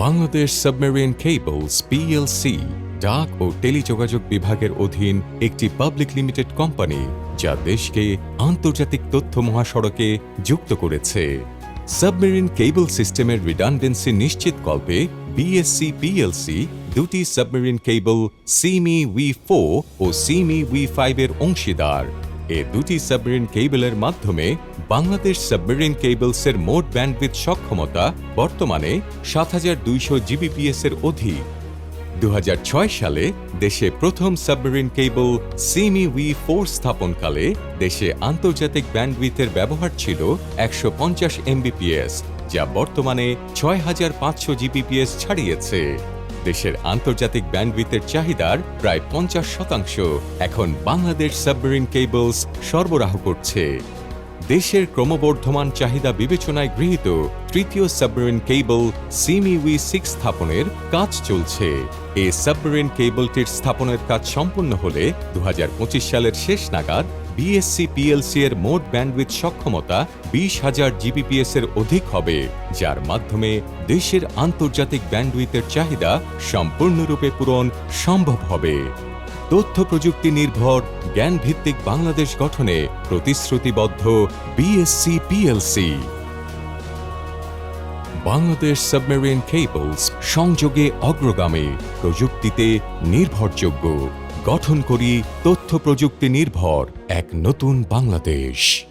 Bangladesh submarine cables PLC ডাক ও টেলিযোগাযোগ বিভাগের অধীন একটি পাবলিক লিমিটেড কোম্পানি যা দেশকে আন্তর্জাতিক তথ্য মহাসড়কে যুক্ত করেছে। সাবমেরিন কেবল সিস্টেমের রিডান্ডেন্সি নিশ্চিতকল্পে বিএসসি পিএলসি দুটি submarine cable Simi we four ও সিমি উই ফাইভ এর অংশীদার। এ দুটি সাবমেরিন কেবলের মাধ্যমে বাংলাদেশ সাবমেরিন কেবলসের মোট ব্যান্ডউইথ সক্ষমতা বর্তমানে সাত হাজার দুইশো জিবিপিএস এর অধিক। দু হাজার ছয় সালে দেশে প্রথম submarine cable Simi we four স্থাপনকালে দেশে আন্তর্জাতিক ব্যান্ডউইথের ব্যবহার ছিল একশো পঞ্চাশ এমবিপিএস, যা বর্তমানে ছয় হাজার পাঁচশো জিবিপিএস ছাড়িয়েছে। দেশের আন্তর্জাতিক ব্যান্ডউইথের চাহিদার প্রায় পঞ্চাশ শতাংশ। এখন বাংলাদেশ সাবমেরিন কেবলস সরবরাহ করছে। দেশের ক্রমবর্ধমান চাহিদা বিবেচনায় গৃহীত তৃতীয় সাবমেরিন কেবল সিমি উই সিক্স স্থাপনের কাজ চলছে। এই সাবমেরিন কেবলটির স্থাপনের কাজ সম্পন্ন হলে দু হাজার পঁচিশ সালের শেষ নাগাদ বিএসসি পিএলসি এর মোট ব্যান্ডউইথ সক্ষমতা বিশ হাজার জিবিপিএস এর অধিক হবে, যার মাধ্যমে দেশের আন্তর্জাতিক ব্যান্ডউইথের চাহিদা সম্পূর্ণরূপে পূরণ সম্ভব হবে। তথ্য প্রযুক্তি নির্ভর জ্ঞান ভিত্তিক বাংলাদেশ গঠনে প্রতিশ্রুতিবদ্ধ BSC PLC Bangladesh submarine cables সংযোগে অগ্রগামী, প্রযুক্তিতে নির্ভরযোগ্য। গঠন করি তথ্য প্রযুক্তি নির্ভর এক নতুন বাংলাদেশ।